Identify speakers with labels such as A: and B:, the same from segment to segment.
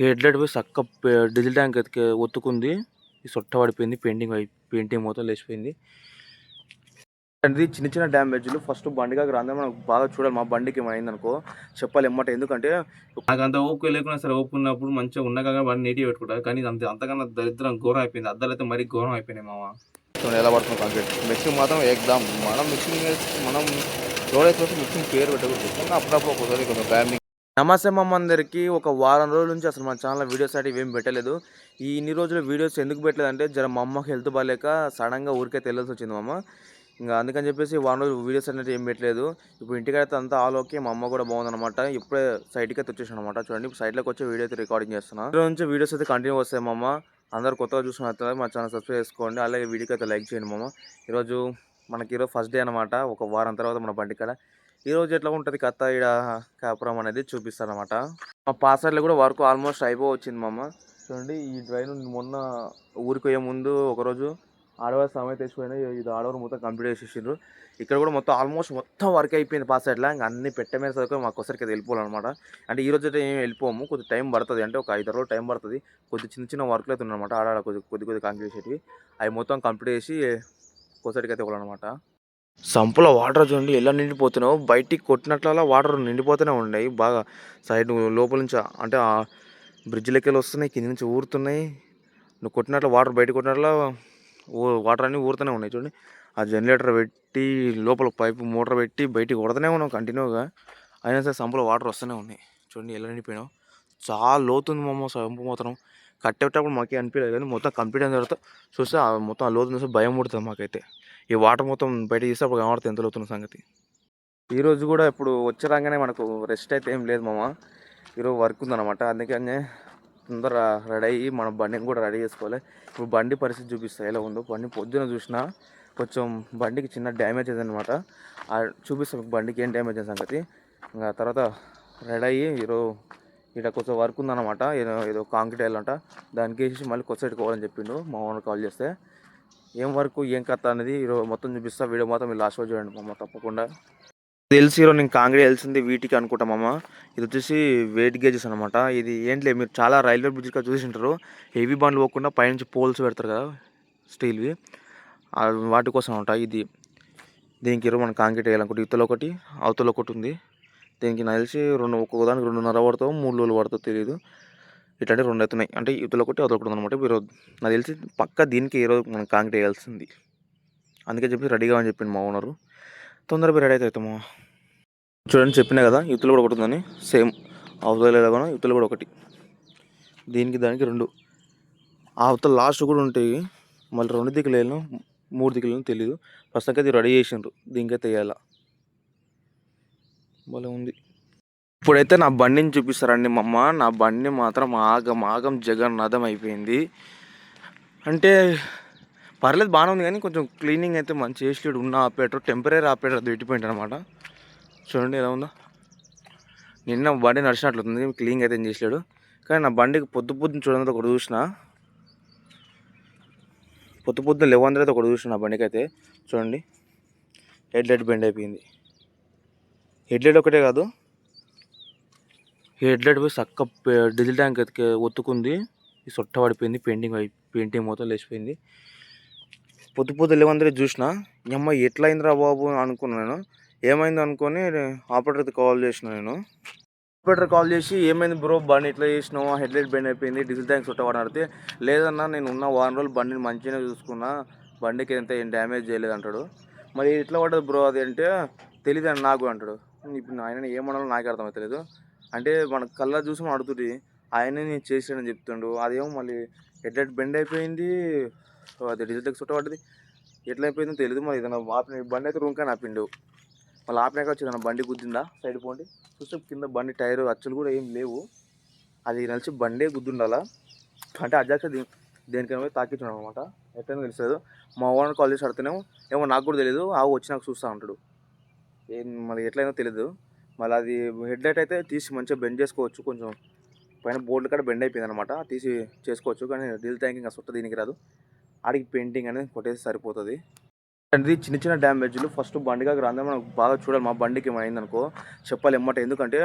A: Head light పోయి చక్క diesel tank ఎత్తుకే ఒత్తుకుంది. సొట్ట పడిపోయింది. పెయింటింగ్ అయి పెయింటింగ్ మొత్తం లేచిపోయింది. అది చిన్న చిన్న డ్యామేజ్లు. ఫస్ట్ బండిగా అందరూ మనం బాగా చూడాలి. మా బండికి ఏమైంది అనుకో చెప్పాలి ఎమ్మట. ఎందుకంటే
B: నాకు అంత ఓపిక లేకున్నా సరే ఓపిక ఉన్నప్పుడు మంచిగా ఉండగా బండి నీట్గా పెట్టుకుంటారు కానీ అంత అంతకన్నా దరిద్రం ఘోరం అయిపోయింది. అద్దాలు అయితే మరీ ఘోరం అయిపోయినాయి మామ.
A: ఎలా పడుతుంది కాంక్రీట్ మిక్సింగ్ మాత్రం ఎగ్దాం మనం మిక్సింగ్ మనం రోడ్ అయితే మిక్సింగ్ పేరు పెట్టకూడదు. అప్పుడప్పుడు ఒకసారి కొంచెం నమస్తే మా అందరికీ. ఒక వారం రోజుల నుంచి అసలు మన ఛానల్ వీడియోస్ అయితే ఏం పెట్టలేదు. ఈ ఇన్ని రోజులు వీడియోస్ ఎందుకు పెట్టలేదంటే జర మా అమ్మకి హెల్త్ బాగాలేక సడన్గా ఊరికే తెలియాల్సి వచ్చింది మా అమ్మ ఇంకా అందుకని చెప్పేసి వారం రోజులు వీడియోస్ అనేది ఏం పెట్టలేదు. ఇప్పుడు ఇంటికైతే అంతా ఆల్ ఓకే మా అమ్మ కూడా బాగుందన్నమాట. ఇప్పుడే సైట్కి అయితే వచ్చేసాను అనమాట చూడండి సైట్లోకి వచ్చి వీడియో అయితే రికార్డింగ్ చేస్తున్నాను ఈ నుంచి వీడియోస్ అయితే కంటిన్యూ వస్తాయి మా అమ్మ అందరు కొత్తగా చూసుకున్న మా ఛానల్ సబ్స్క్రైబ్ చేసుకోండి. అలాగే వీడియోకి అయితే లైక్ చేయండి మామ. ఈరోజు మనకి ఈరోజు ఫస్ట్ డే అనమాట ఒక వారం తర్వాత మన బండి ఈరోజు ఈ రోజు ఎట్లా ఉంటుంది కథ ఈడ? కాపురం అనేది చూపిస్తాను అనమాట మా పాసర్లో కూడా వర్క్ ఆల్మోస్ట్ అయిపో వచ్చింది మామ. చూడండి ఈ డ్రైవ్ మొన్న ఊరికి పోయే ముందు ఒకరోజు ఆడవారి సమయం తెచ్చిపోయినా ఇది ఆడవారు మొత్తం కంప్లీట్ చేసేసిండ్రు. ఇక్కడ కూడా మొత్తం ఆల్మోస్ట్ మొత్తం వర్క్ అయిపోయింది పాస్ అట్లా ఇంకా అన్ని పెట్టమే చదువుకొని మాకు ఒకసారికి అయితే వెళ్ళిపోవాలన్నమాట. అంటే ఈ రోజు అయితే ఏం వెళ్ళిపోము కొద్ది టైం పడుతుంది. అంటే ఒక ఐదు రోజులు టైం పడుతుంది. కొద్ది చిన్న చిన్న వర్క్లు అయితే ఉన్నాయన్నమాట ఆడ కొద్ది కొద్ది కొద్ది కంప్లీట్ చేసేటివి. అవి మొత్తం కంప్లీట్ చేసి ఒకసారికి అయితే వెళ్ళాలన్నమాట సంపులో వాటర్ చూడండి ఎలా నిండిపోతున్నావు బయటికి కొట్టినట్లలా వాటర్ నిండిపోతూనే ఉన్నాయి. బాగా సైడ్ లోపల నుంచి అంటే ఆ బ్రిడ్జ్ లెక్కలు వస్తున్నాయి కింద నుంచి ఊరుతున్నాయి. నువ్వు కొట్టినట్లు వాటర్ బయట కొట్టినట్ల వాటర్ అన్నీ ఊరుతూనే ఉన్నాయి చూడండి. ఆ జనరేటర్ పెట్టి లోపల పైపు మోటార్ పెట్టి బయటికి కొడుతూనే ఉన్నాం కంటిన్యూగా. అయినా సరే సంపులో వాటర్ వస్తూనే ఉన్నాయి. చూడండి ఎలా నిండిపోయినావు చాలా లోతుంది మమ్మ సంపు మాత్రం. కట్టేటప్పుడు మాకే అనిపించలేదు కానీ మొత్తం కంప్లీట్ అయిన తర్వాత చూస్తే మొత్తం ఆ లోతు చూస్తే భయం పుడుతుంది మాకైతే. ఈ వాటర్ మొత్తం బయట తీస్తే అప్పుడు కనబడుతుంది ఎంత లోతున్న సంగతి. ఈరోజు కూడా ఇప్పుడు వచ్చే రాగానే మనకు రెస్ట్ అయితే ఏం లేదు మామ. ఈరోజు వర్క్ ఉందన్నమాట. అందుకనే తొందర రెడీ అయ్యి మన బండిని కూడా రెడీ చేసుకోవాలి. ఇప్పుడు బండి పరిస్థితి చూపిస్తాయి ఎలా ఉందో. బండి పొద్దున చూసినా కొంచెం బండికి చిన్న డ్యామేజ్ అయిందనమాట చూపిస్తాం బండికి ఏం డ్యామేజ్ అయిన సంగతి. ఇంకా తర్వాత రెడీ అయ్యి ఈరోజు ఇక్కడ కొంచెం వర్క్ ఉందన్నమాట. ఏదో ఏదో కాంక్రీట్ వేయాలంట. దానికి వేసి మళ్ళీ కొత్త పోవాలని చెప్పిండు. మా ఓనర్ కాల్ చేస్తే ఏం వర్క్ ఏం కథ అనేది ఈరోజు మొత్తం చూపిస్తా. వీడియో మొత్తం మీరు లాస్ట్ చూడండి మామ తప్పకుండా. తెలిసి ఈరోజు నేను కాంక్రీట్ తెలిసింది వీటికి అనుకుంటా మామ. ఇది వచ్చేసి వెయిట్ గేజెస్ అనమాట ఇది ఏంటి మీరు చాలా రైల్వే బ్రిడ్జ్గా చూసింటారు. హెవీ బండ్లు పోకుండా పైనుంచి పోల్స్ పెడతారు కదా స్టీల్వి వాటి కోసం అనమాట ఇది. దీనికి ఈరోజు మనం కాంక్రీట్ వేయాలనుకుంటే ఇతలో ఒకటి అవతల ఒకటి ఉంది. దీనికి నాకు తెలిసి రెండు ఒక్కొక్క దానికి రెండున్నర పడతావు మూడు రోజులు పడతావు తెలియదు ఇట్లాంటి రెండు అవుతున్నాయి అంటే ఇవతల ఒకటి అవతల ఒకటి అనమాట ఈరోజు నాకు తెలిసి పక్క దీనికి ఈరోజు మనం కాంక్రీట్ వేయాల్సింది. అందుకే చెప్పి రెడీగా అని చెప్పింది మా ఓనరు తొందరగా రెడీ అయితే అవుతామా? చూడండి చెప్పినా కదా యువతలు కూడా ఒకటి ఉందని. సేమ్ అవతల ఎలాగోనో యువతలు కూడా ఒకటి. దీనికి దానికి రెండు. ఆ అవతల లాస్ట్ కూడా ఉంటాయి. మళ్ళీ రెండు దిక్కులు వెళ్ళినా మూడు దిక్కులు వెళ్ళినా తెలియదు ప్రస్తుతానికి అయితే రెడీ చేసిండ్రు. దీనికైతే వేయాల? భలే ఉంది. ఇప్పుడైతే నా బండిని చూపిస్తారండి మా అమ్మ. నా బండి మాత్రం ఆగం ఆగం జగన్నాథం అయిపోయింది. అంటే పర్లేదు బాగానే ఉంది కానీ కొంచెం క్లీనింగ్ అయితే మంచి చేసాడు ఉన్న ఆపేటర్ టెంపరీ ఆపేటర్ అది పెట్టిపోయింది అనమాట చూడండి ఎలా ఉందా. నిన్న బండి నడిచినట్లుంది క్లీనింగ్ అయితే ఏం చేసాడు కానీ నా బండికి పొద్దు పొద్దున చూడండి ఒకటి చూసిన. పొద్దు పొద్దున లెవెన్ అయితే ఒకటి చూసిన నా బండికి అయితే. చూడండి. హెడ్ లైట్ బెండ్ అయిపోయింది. హెడ్ లైట్ ఒకటే కాదు హెడ్ లైట్ పోయి చక్క డీజిల్ ట్యాంక్ ఒత్తుకుంది. సొట్ట పడిపోయింది పెయింటింగ్ అయి పెయింటింగ్ మొత్తం లేచిపోయింది. పొద్దు పొద్దు లేవందరూ చూసిన అమ్మ ఎట్లా అయిందిరా బాబు అనుకున్నాను నేను. ఏమైంది అనుకొని ఆపరేటర్కి కాల్ చేసిన నేను. ఆపరేటర్ కాల్ చేసి ఏమైంది బ్రో బండి ఇట్లా చేసినావు? హెడ్ లైట్ బెండ్ అయిపోయింది డీజిల్ ట్యాంక్ చుట్ట పడితే లేదన్నా నేను ఉన్న వారం రోజులు బండిని మంచిగానే చూసుకున్నా. బండికి ఎంత ఏం డ్యామేజ్ చేయలేదు అంటాడు. మరి ఎట్లా పడ్డది బ్రో అది అంటే తెలియదు అని నాకు అంటాడు. ఇప్పుడు ఆయన ఏమన్నాలో నాకు అర్థమవుతలేదు అంటే మన కళ్ళ చూసి మనం అడుగుతుంది ఆయనే నేను చేసాడని చెప్తుండు. అదేమో మళ్ళీ ఎట్లా బెండ్ అయిపోయింది. అది డీజిల్ ట్యాంక్ చుట్ట పడ్డది. ఎట్లా అయిపోయిందో తెలియదు మరి ఏదైనా ఆపిన బండి అయితే రూమ్ కానీ ఆపిండు మళ్ళీ ఆపినాక వచ్చి ఏదైనా బండి గుద్దిందా? సైడ్ పోండి. చూస్తే కింద బండి టైర్ అచ్చులు కూడా ఏం లేవు. అది నలిచి బండే గుద్దుండాలా. అంటే అధ్యక్ష దీ దేనికైనా పోయి తాకించాడు అనమాట ఎట్లయినా తెలుస్తుంది. మా ఓనర్ కాల్ చేసి అడితేనేమో ఏమో నాకు కూడా తెలియదు ఆ వచ్చి నాకు చూస్తూ ఉంటాడు ఏం మరి ఎట్లయినా తెలియదు మళ్ళీ అది హెడ్ లైట్ అయితే తీసి మంచిగా బెండ్ చేసుకోవచ్చు. కొంచెం పైన బోర్డు కూడా బెండ్ అయిపోయింది అనమాట తీసి చేసుకోవచ్చు. కానీ డీల్ ట్యాంకింగ్ అసలు దీనికి రాదు. ఆడికి పెయింటింగ్ అనేది కొట్టేసి సరిపోతుంది. అనేది చిన్న చిన్న డ్యామేజ్లు. ఫస్ట్ బండిగా రాందే మనం బాగా చూడాలి. మా బండికి ఏమైంది అనుకో చెప్పాలి ఎమ్మట. ఎందుకంటే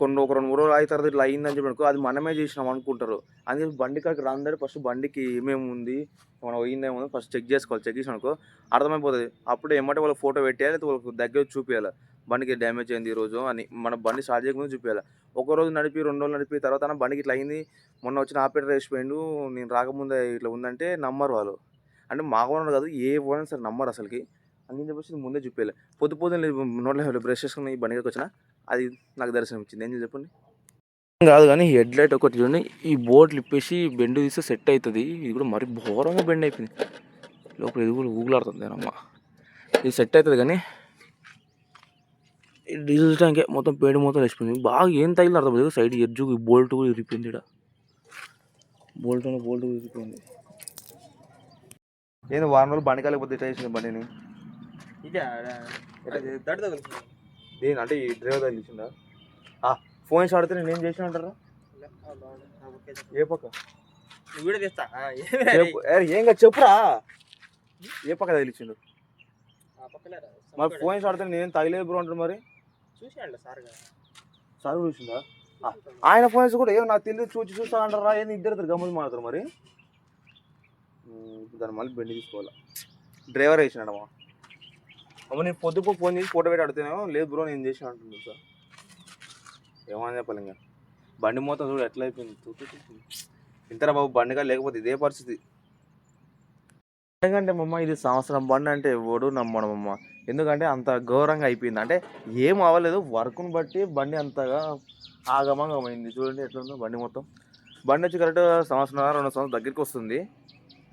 A: కొన్ని ఒక రెండు మూడు రోజులు అయిన తర్వాత ఇట్లా అయిందని చెప్పి అనుకో అది మనమే చేసినాం అనుకుంటారు. అందుకే బండికాకి రాందే ఫస్ట్ బండికి ఏమేమి ఉంది మనం పోయిందేమో ఫస్ట్ చెక్ చేసుకోవాలి. చెక్ చేసిన అనుకో అర్థమైపోతుంది. అప్పుడు ఎమ్మటే వాళ్ళ ఫోటో పెట్టేయాలి లేకపోతే వాళ్ళకి దగ్గర చూపించాలి బండికి డ్యామేజ్ అయింది ఈ రోజు అని మన బండి స్టార్ట్ చేయకముందు చూపించాలి ఒక రోజు నడిపి రెండు రోజులు నడిపి తర్వాత బండికి ఇట్లా అయింది. మొన్న వచ్చిన ఆపరేటర్ వేసిపోయిండు నేను రాకముందే ఇట్లా ఉందంటే నమ్మరు వాళ్ళు. అంటే మా ఓనర్ కాదు ఏ ఓనర్ సరే నమ్మరు అసలుకి. అని చెప్పేసి ముందే చూపేయాలి పొద్దు పొద్దున నోట్లో బ్రష్ చేసుకుని బండికి వచ్చిన అది నాకు దర్శనం ఇచ్చింది. ఏం చెప్పండి? కాదు కానీ హెడ్ లైట్ ఒకటి చూడండి. ఈ బోర్డు ఇప్పేసి బెండ్ తీస్తే సెట్ అవుతుంది. ఇది కూడా మరి ఘోరంగా బెండ్ అయిపోయింది. లోపల ఇది కూడా ఊగులాడుతుంది అమ్మ ఇది సెట్ అవుతుంది కానీ ఈ డీజిల్ ట్యాంకే మొత్తం పేడ మొత్తం వేసిపోయింది బాగా ఏం తగిలి అర్థం లేదు సైడ్ ఎడ్జు బోల్ట్ కూడా ఇరిపోయింది ఇక్కడ బోల్ట్ బోల్ట్ కూడా ఇరిపోయింది ఏంది వారం రోజులు బండి కాలేకపోతే ఇట్లా చేసింది బండిని?
C: ఇదే దడి తగులుతుంది
A: దేని అంటే ఈ డ్రైవర్ తగిలిచ్చిందా ఫోన్ షాడితే నేను ఏం చేసిన అంటారా? ఏ పక్క?
C: వీడియో తీస్తా.
A: చెప్పురా. ఏ పక్క తగిలిచ్చిండు. మరి ఫోన్ షాడితే నేను తగిలేదు బ్రో అంటారు మరి?
C: చూసానులే సార్.
A: చదువు చూసిందా ఆయన ఫోన్స్ కూడా ఏమో నాకు తెలియదు చూసి చూస్తా అంటారా? ఏంది ఇద్దరు ఇద్దరు గమ్మలు మాడతారు మరి? ఇప్పుడు దాన్ని మళ్ళీ బెండి తీసుకోవాలా? డ్రైవర్ వేసినాడమ్మా అమ్మ నేను పొద్దుపో ఫోన్ చేసి ఫోటో పెట్టి అడితేనేమో లేదు బ్రో నేను చేసిన అంటున్నాను సార్. ఏమని చెప్పాలి ఇంకా. బండి మొత్తం చూడు ఎట్లా అయిపోయింది? ఇంతరా బాబు బండిగా లేకపోతే ఇదే పరిస్థితి. ఎందుకంటే మమ్మ ఇది సంవత్సరం బండి అంటే ఎవడు నమ్మడమమ్మ ఎందుకంటే అంత ఘోరంగా అయిపోయింది. అంటే ఏం అవ్వలేదు వర్క్ను బట్టి బండి అంతగా ఆగమంగమైంది. చూడండి ఎట్లా ఉందో బండి మొత్తం. బండి వచ్చి కరెక్ట్ సంవత్సరం రెండు సంవత్సరం దగ్గరికి వస్తుంది.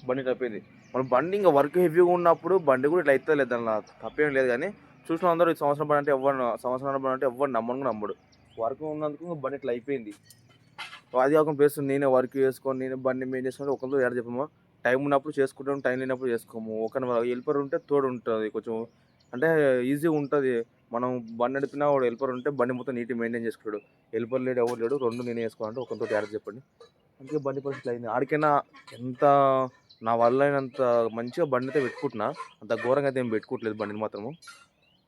A: బండి ఇట్లా అయిపోయింది మన బండి ఇంకా వర్క్ హెవీగా ఉన్నప్పుడు బండి కూడా ఇట్లా అయితే లేదు దానిలో తప్పేం లేదు కానీ చూసిన అందరూ ఈ సంవత్సరం బండి అంటే ఎవరు సంవత్సరం బండి అంటే ఎవరు నమ్మను కూడా నమ్మడు. వర్క్ ఉన్నందుకు ఇంకా బండి ఇట్లా అయిపోయింది. అది కాకుండా చేస్తుంది నేనే వర్క్ చేసుకొని నేను బండి మేము చేసుకొని ఒకరితో ఎడ చెప్పము? టైం ఉన్నప్పుడు చేసుకుంటాము టైం లేనప్పుడు చేసుకోము. ఒకరిని హెల్పర్ ఉంటే తోడు ఉంటుంది కొంచెం. అంటే ఈజీగా ఉంటుంది. మనం బండి నడిపినా వాడు హెల్పర్ ఉంటే బండి మొత్తం నీట్గా మెయింటైన్ చేసుకోడు హెల్పర్ లేడు ఎవరు లేడు రెండు నేనే వేసుకోవాలంటే ఒకరితో యాడ్ చెప్పండి. అందుకే బండి పరిస్థితి అయింది. ఆడికైనా ఎంత నా వల్ల అయినంత మంచిగా బండి అయితే పెట్టుకుంటున్నా. అంత ఘోరంగా అయితే ఏం పెట్టుకోవట్లేదు బండిని మాత్రము.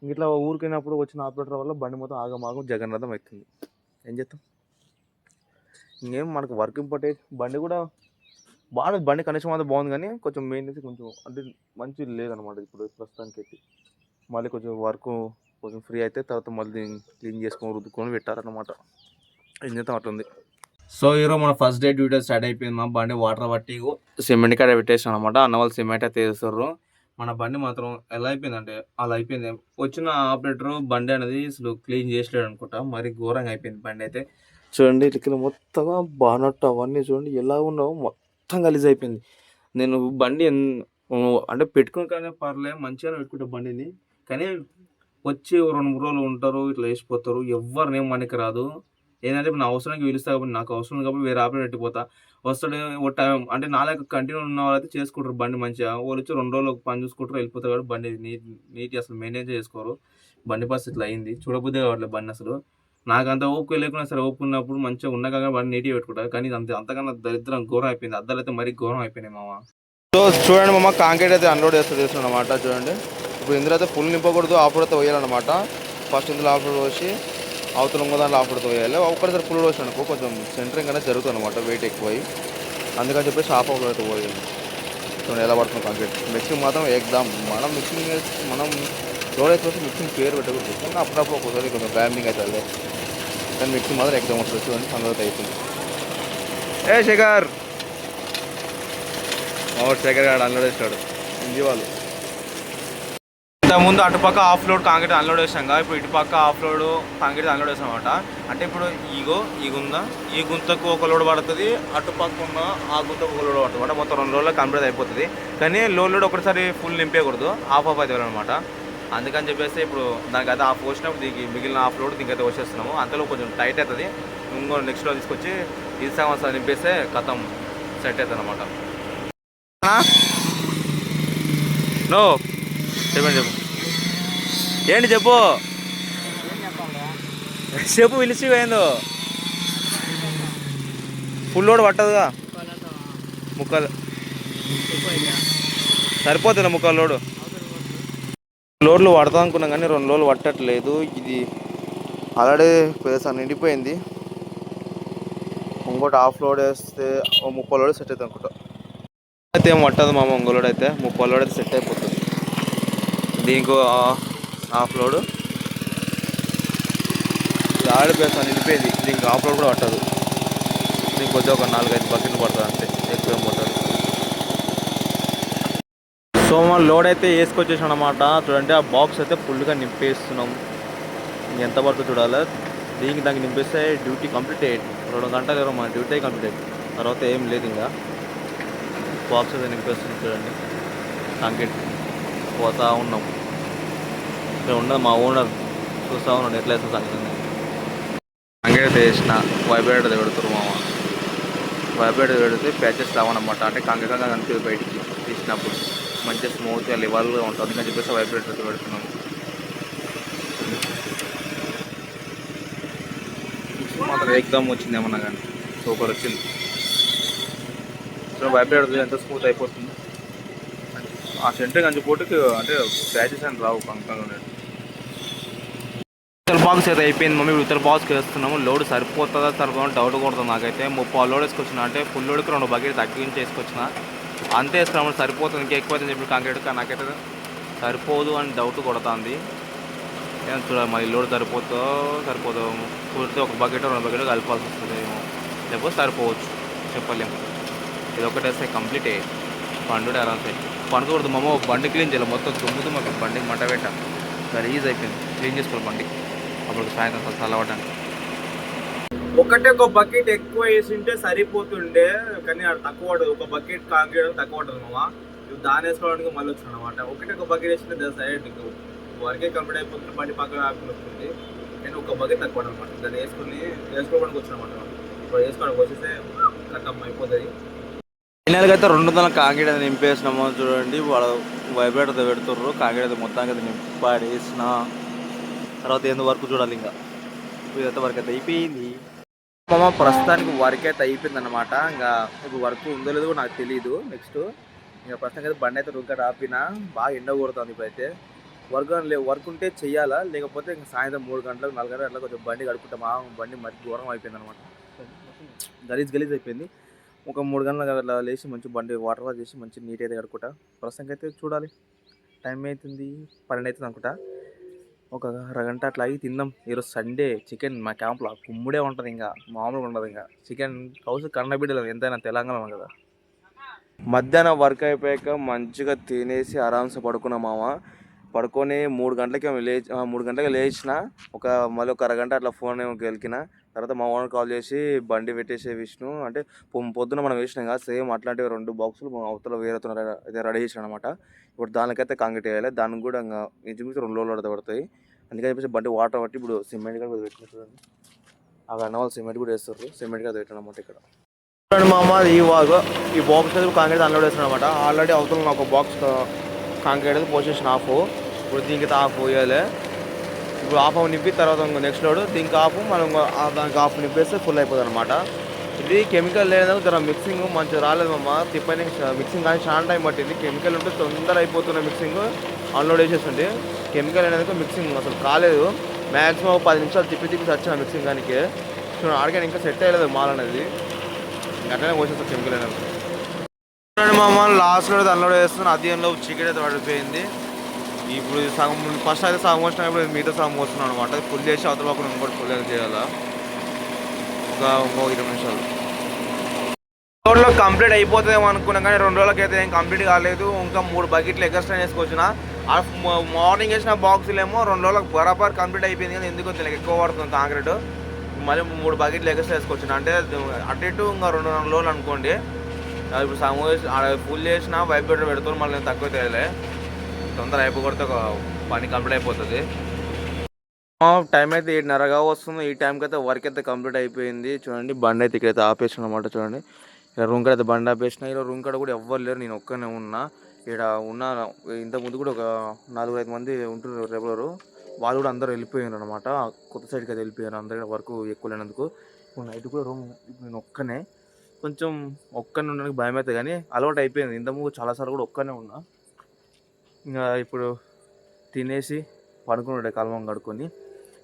A: ఇట్లా ఊరికైనప్పుడు వచ్చిన ఆపరేటర్ వల్ల బండి మొత్తం ఆగమాగం జగన్నాథం అవుతుంది ఏం చేస్తాం ఇంకేం మనకు వర్క్ ఇంపార్టెంట్ బండి కూడా బాగుంది బండి కనీసం అంతా బాగుంది కానీ కొంచెం మెయింటెనెన్స్ కొంచెం అంటే మంచి లేదనమాట ఇప్పుడు ప్రస్తుతానికి అయితే మళ్ళీ కొంచెం వర్క్ కొంచెం ఫ్రీ అయితే తర్వాత మళ్ళీ క్లీన్ చేసుకొని రుద్దుకొని పెట్టారనమాట ఏం చేద్దాం అట్లుంది.
B: సో ఈరోజు మన ఫస్ట్ డే డ్యూటీ స్టార్ట్ అయిపోయింది మా బండి వాటర్ పట్టి సిమెంట్ కాడ పెట్టేసాం అనమాట అన్న వాళ్ళు సిమెంట్ అయితే వేస్తారు మన బండి మాత్రం ఎలా అయిపోయిందంటే అలా అయిపోయింది. వచ్చిన ఆపరేటర్ బండి అనేది అసలు క్లీన్ చేసలేడు అనుకుంటా. మరి ఘోరంగా అయిపోయింది బండి అయితే.
A: చూడండి ఇక్కడ మొత్తం బానట్టు అవన్నీ చూడండి ఎలా ఉన్నావు మొత్తం గలీజ్ అయిపోయింది.
B: నేను బండి అంటే పెట్టుకుని కానీ పర్లే మంచిగానే పెట్టుకుంటా బండిని. కానీ వచ్చి రెండు మూడు రోజులు ఉంటారు ఇట్లా వేసిపోతారు. ఎవరిని మనకి రాదు ఏంటంటే ఇప్పుడు నా అవసరానికి పిలుస్తా కాబట్టి నాకు అవసరం కాబట్టి వేరే ఆపరేట్ పెట్టిపోతా. వస్తాడు ఒక టైం అంటే నా కంటిన్యూ ఉన్న వాళ్ళైతే చేసుకుంటారు బండి మంచిగా. వాళ్ళు వచ్చి రెండు రోజులు పని చూసుకుంటారు వెళ్ళిపోతారు కాబట్టి బండి నీట్ నీట్ అసలు మెయింటైన్ చేసుకోరు. బండి పరిస్థితి ఇట్లా అయింది. చూడబుద్దే కావట్లేదు బండి అసలు. నాకు అంత ఓపిక లేకున్నా సరే ఓపిక ఉన్నప్పుడు మంచిగా ఉన్నా కానీ బండి నీట్గా పెట్టుకుంటారు కానీ అంత అంతకన్నా దరిద్రం ఘోరం అయిపోయింది. అద్దాలు అయితే మరీ ఘోరం అయిపోయినాయి మామ
A: సో చూడండి మామ కాంక్రీట్ అయితే అన్లోడ్ చేస్తూ చేస్తున్నాం అనమాట చూడండి. ఇప్పుడు ఇందులో అయితే ఫుల్ నింపకూడదు ఆఫ్రోడ్ అయితే వేయాలన్నమాట ఫస్ట్ ఇందులో ఆఫ్రోడ్ వచ్చి అవతల ఇంకో దాంట్లో ఆఫ్రోడ్ వేయాలి. ఒక్కసారి ఫుల్ పోసి అనుకో కొంచెం సెంటరింగ్ అనేది జరుగుతుంది అనమాట వెయిట్ ఎక్కువ. అందుకని చెప్పేసి ఆఫ్ ఆఫ్రోడ్ అయితే పోయాలి చూడండి ఎలా పడుతుంది కాంక్రీట్ మిక్సింగ్ మాత్రం ఎగ్దాం. మనం మిక్సింగ్ మనం లోడ్ అయితే మిక్సింగ్ పేరు పెట్టకూడదు. కానీ అప్పుడప్పుడు ఒక్కోసారి కొంచెం బ్యాండింగ్ అవుతుంది. కానీ మిక్సింగ్ మాత్రం ఎగ్దాం వస్తుంది చూడండి సంగతి అవుతుంది ఏ శేఖర్? మావాడు శేఖర్ గారు అన్లోడ్ చేస్తాడు ఇంటి వాళ్ళు. ఇంతకుముందు అటుపక్క ఆఫ్ లోడ్ కాంక్రీట్ అన్లోడ్ చేసాం కదా ఇప్పుడు ఇటుపక్క ఆఫ్ లోడ్ కాంక్రీట్ అన్లోడ్ వేసాం అనమాట అంటే ఇప్పుడు ఈగో ఈ గుంద ఈ గుంతకు ఒక లోడ్ పడుతుంది అటుపక్క ఉన్న ఆ గుంతకు ఒక లోడ్ పడుతుంది. మొత్తం రెండు రోజుల్లో కంప్లీట్ అయిపోతుంది. కానీ లోడ్ లోడ్ ఒకటిసారి ఫుల్ నింపేయకూడదు ఆఫ్ ఆఫ్ అయితే అనమాట అందుకని చెప్పేసి ఇప్పుడు దానికి అయితే ఆఫ్ వచ్చినప్పుడు దీనికి మిగిలిన ఆఫ్ లోడ్ దీనికి అయితే వచ్చేస్తున్నాము అంతలో కొంచెం టైట్ అవుతుంది. ఇంకో నెక్స్ట్లో తీసుకొచ్చి ఇది సగం నింపేస్తే కథం సెట్ అవుతుంది అనమాట నో చెప్పండి చెప్పు. ఏంటి చెప్పు? చెప్పు పిలిచి పోయిందో ఫుల్ లోడ్ పట్టదుగా. ముక్కలు. సరిపోతుందా ముక్కలు లోడు? లోడ్లు పడతాం అనుకున్నాం కానీ రెండు రోజులు పట్టట్లేదు. ఇది ఆల్రెడీ ప్లేస్ అని నిండిపోయింది. ఇంకోటి హాఫ్ లోడ్ వేస్తే ఓ ముప్పై లోడ్ సెట్ అవుతుంది అనుకుంటా. అయితే ఏం పట్టదు మామ ఇంకో అయితే. ముప్పై లోడ్ అయితే సెట్ అయిపోతుంది. దీనికి ఆఫ్ లోడ్ ఇది ఆల్రెడీ నిలిపేది. దీనికి ఆఫ్ లోడ్ కూడా పట్టదు. దీనికి కొద్దిగా ఒక నాలుగైదు బకెట్లు పడుతుంది అంతే ఎక్కువ ఏం పట్టదు. సో మన లోడ్ అయితే వేసుకొచ్చేసాం అనమాట చూడండి ఆ బాక్స్ అయితే ఫుల్గా నింపేస్తున్నాం. ఎంత పడుతుందో చూడాలి. దీనికి దానికి నింపేస్తే డ్యూటీ కంప్లీట్ అయ్యేది. రెండు గంటలు ఇరవై మన డ్యూటీ కంప్లీట్ అయ్యింది. తర్వాత ఏం లేదు ఇంకా. బాక్స్ అయితే నింపేస్తుంది చూడండి. కాంక్రీట్ పోతా ఉన్నాం. ఇక్కడ ఉన్నది మా ఓనర్ చూస్తూ ఉన్నాడు ఎట్లా వేస్తుంది సంగతి కాంక్రీట్ వేసిన వైబ్రేటర్ పెడుతురు మామ. వైబ్రేటర్ పెడితే ప్యాచెస్ రావన్నమాట. అంటే కంగకంగా కనిపిస్తుంది బయటికి. తీసినప్పుడు మంచిగా స్మూత్గా లెవెల్గా ఉంటుంది అందుకని చెప్పేసి వైబ్రేటర్ పెడుతున్నాము మాత్రం ఎగ్జామ్ వచ్చింది ఏమన్నా కానీ. సూపర్ వచ్చింది. సో వైబ్రేటర్ ఎంత స్మూత్ అయిపోతుంది. ఆ సెంటర్ కంచి పోటీకి అంటే ప్యాచెస్ అని రావు కంకంగా బాక్స్ అయితే అయిపోయింది మమ్మీ. ఇప్పుడు ఉత్తర బాక్స్కి వేస్తున్నాము లోడ్ సరిపోతుందా సరిపోతుందా డౌట్ కూడా నాకైతే. ముప్పై లోడ్ వేసుకొచ్చిన అంటే ఫుల్ లోడ్కి రెండు బకెట్ తగ్గించి వేసుకొచ్చిన. అంతే వేసుకున్నాము సరిపోతుంది ఇంకా ఎక్కువ చెప్పి కాంక్రీట్గా నాకైతే సరిపోదు అని డౌట్ కొడుతుంది. ఏం చూడాలి మరి లోడ్ సరిపోతుందో సరిపోదో. కుడితే ఒక బకెట్ రెండు బకెట్ కలపాల్సి వస్తుంది ఏమో. లేకపోతే సరిపోవచ్చు. చెప్పలేము ఇది ఒకటి వస్తే కంప్లీట్. అయ్యి పండు ఆరామ్సే పండుకూడదు మమ్మ. బండి క్లీన్ చేయాలి. మొత్తం తుమ్ముతూ మాకు బండికి మంట పెట్ట. గలీజ్ అయిపోయింది. క్లీన్ చేసుకోవాలి బండి. అప్పుడు సాయంత్రం చల్లబడ్డానికి ఒకటే ఒక బకెట్ ఎక్కువ వేసింటే సరిపోతుండే కానీ అది తక్కువ పడదు. ఒక బకెట్ కాంక్రీట్ తక్కువ పడదు మామ. ఇప్పుడు దాని వేసుకోవడానికి మళ్ళీ వచ్చాను అనమాట ఒకటే ఒక బకెట్ వేసింటే దాని సైడ్ నీకు వర్కే కంప్లీట్ అయిపోతుంది బండి పక్కన ఆకుని వస్తుంది. నేను ఒక బకెట్ తక్కువ అనమాట దాన్ని వేసుకుని వేసుకోవడానికి వచ్చాను అనమాట ఇప్పుడు వేసుకోవడానికి వచ్చేస్తే కట్టం అయిపోతుంది. ఫైనల్గా అయితే రెండు వందల అయితే నింపేసినాము. చూడండి వాళ్ళు వైబ్రేటర్ పెడుతుర్రు. అయితే మొత్తానికి అయితే నింపాడేసిన తర్వాత ఏందో వర్క్ చూడాలి ఇంకా. ఇదైతే వర్క్ అయితే అయిపోయింది. మామ ప్రస్తుతానికి వర్క్ అయితే అయిపోయింది అనమాట ఇంకా ఇప్పుడు వర్క్ ఉందో లేదో నాకు తెలియదు నెక్స్ట్ ఇంకా ప్రస్తుతానికి అయితే బండి అయితే రుగ్గట ఆపినా బాగా ఎండ కొడుతుంది ఇప్పుడైతే. వర్క్ లే వర్క్ ఉంటే చెయ్యాలా? లేకపోతే ఇంకా సాయంత్రం మూడు గంటలకు నాలుగు గంటలకు అట్లా కొంచెం బండి గడుపుతాం బండి మరి దూరం అయిపోయింది అనమాట గలీజ్ గలీజ్ అయిపోయింది. ఒక మూడు గంటలకు అట్లా లేచి మంచి బండి వాటర్ వాష్ చేసి మంచి నీట్ అయితే కడుక్కుంటా. ప్రస్తుతానికి అయితే చూడాలి. టైం అవుతుంది పన్నెండు అవుతుంది అనుకుంటా. ఒక అరగంట అట్లా అయ్యి తిందాం. ఈరోజు సండే చికెన్ మా క్యాంప్లో కుమ్ముడే ఉంటుంది ఇంకా మామూలుగా ఉండదు ఇంకా. చికెన్ కౌసు కన్నబిడ్డలు ఎంతైనా తెలంగాణ కదా. మధ్యాహ్నం వర్క్ అయిపోయాక మంచిగా తినేసి ఆరామ్సే పడుకున్నాం మామ. పడుకొని మూడు గంటలకి లేచి ఆ, మూడు గంటలకి లేచిన ఒక మళ్ళీ ఒక అరగంట అట్లా ఫోన్ ఏమో గెలికిన తర్వాత మా ఓనర్ కాల్ చేసి బండి పెట్టేసే విష్ణు అంటే పొద్దున మనం వేసినాం కదా సేమ్ అట్లాంటివి రెండు బాక్సులు అవతల వేరే అయితే రెడీ చేసాను అనమాట ఇప్పుడు దానికైతే కాంక్రీట్ వేయాలి. దానికి కూడా ఇంకా ఇంచుమించు రెండు రోజులు పడతా పడతాయి. అందుకని చెప్పేసి బండి వాటర్ పట్టి ఇప్పుడు సిమెంట్ కూడా పెట్టినట్టు చూడండి. అవి అన్న వాళ్ళు సిమెంట్ కూడా వేస్తారు. సిమెంట్ కూడా పెట్టాను అనమాట ఇక్కడ. మామ మా అమ్మ ఈ వాగు. ఈ బాక్స్ అయితే కాంక్రీట్ అన్లోడ్ వేస్తాను అనమాట ఆల్రెడీ అవుతుంది నాకు బాక్స్ కాంక్రీట్ అయితే పోసేసిన ఆఫ్ ఇప్పుడు దీనికి అయితే హాఫ్ పోయాలి. ఇప్పుడు ఆఫ్ నింపి తర్వాత నెక్స్ట్ లోడ్ దీనికి ఆఫ్ మనం దానికి ఆఫ్ నింపేస్తే ఫుల్ అయిపోతుంది అనమాట ఇది కెమికల్ లేదని జర మిక్సింగ్ మంచిగా రాలేదు మా తిప్పని మిక్సింగ్ కానీ చాలా టైం పట్టింది. కెమికల్ ఉంటే తొందర అయిపోతున్న మిక్సింగ్ అన్లోడ్ వేసేసింది కెమికల్ అనేది మిక్సింగ్ అసలు కాలేదు మ్యాక్సిమం ఒక పది నిమిషాలు తిప్పి తిప్పి వచ్చిన మిక్సింగ్ దానికి. సో ఆడికి ఇంకా సెట్ అయ్యలేదు మాల్ అనేది. ఇంకా అట్లనే కెమికల్ అనేది చూడండి మామ లాస్ట్లో అన్లోడ్ అన్లోడ్ అది అధ్యయనంలో చికెన్ అయితే పడిపోయింది. ఇప్పుడు సగం ఫస్ట్ అయితే సగం వచ్చినప్పుడు మీతో మిగతా సగం వస్తున్నాను అనమాట. ఫుల్ చేసి అవతల పక్కన ఇంకోటి ఫుల్ చేయాలా? ఒక ఇంకో ఇరవై నిమిషాలు. రోడ్లో కంప్లీట్ అయిపోతుందేమో అనుకున్నా కానీ రెండు రోజులకి అయితే ఏం కంప్లీట్ కాలేదు. ఇంకా మూడు బకెట్లు ఎక్స్ట్రా వేసుకొచ్చిన. మార్నింగ్ వేసిన బాక్సులు ఏమో రెండు రోజులకు బరాబర్ కంప్లీట్ అయిపోయింది కానీ ఎందుకు తెలియదు ఎక్కువ పడుతుంది కాంక్రీట్ మళ్ళీ మూడు బకెట్లు ఎక్స్ట్రా వేసుకొచ్చిన. అంటే అటు ఇటు ఇంకా రెండు రెండు రోజులు అనుకోండి. ఇప్పుడు సమ వేసి ఆడ ఫుల్ చేసిన వైబ్రేటర్ పెడుతుంది మళ్ళీ నేను తక్కువ తెలియలే తొందర అయిపోకొడితే ఒక పని కంప్లీట్ అయిపోతుంది. టైం అయితే ఏడున్నరగా వస్తుంది. ఈ టైంకి అయితే వర్క్ అయితే కంప్లీట్ అయిపోయింది. చూడండి బండి అయితే ఇక్కడైతే ఆపేసిన అనమాట చూడండి. ఇక్కడ రూమ్ కాడ అయితే బండి ఆపేసిన ఇక్కడ రూమ్ కాడ కూడా ఎవ్వరు లేరు. నేను ఒక్కనే ఉన్నా. ఇక్కడ ఉన్న ఇంత ముందు కూడా ఒక నాలుగు ఐదు మంది ఉంటున్నారు రెగ్యులర్ వాళ్ళు కూడా అందరూ వెళ్ళిపోయారు అనమాట కొత్త సైడ్కి అయితే వెళ్ళిపోయారు. అందరూ వర్క్ ఎక్కువ లేనందుకు. ఇప్పుడు నైట్ కూడా రూమ్ నేను ఒక్కనే. కొంచెం ఒక్కనే ఉండడానికి భయం అవుతుంది కానీ అలవాటు అయిపోయింది. ఇంత ముందు చాలాసార్లు కూడా ఒక్కనే ఉన్నా. ఇంకా ఇప్పుడు తినేసి పడుకున్నాడు కాలం కడుక్కొని.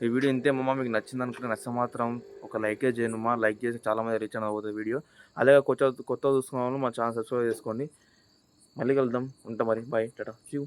A: ఈ వీడియో ఇంతే మమ్మ మీకు నచ్చింది అనుకుంటే నచ్చ మాత్రం ఒక లైకే చేయండి మా లైక్ చేసి చాలామంది రీచ్ అవుతుంది వీడియో. అలాగే కొత్త కొత్త చూసుకున్న మా ఛానల్ సబ్స్క్రైబ్ చేసుకోండి. మళ్ళీ కలుద్దాం. ఉంటా మరి. బాయ్. టాటా. క్యూ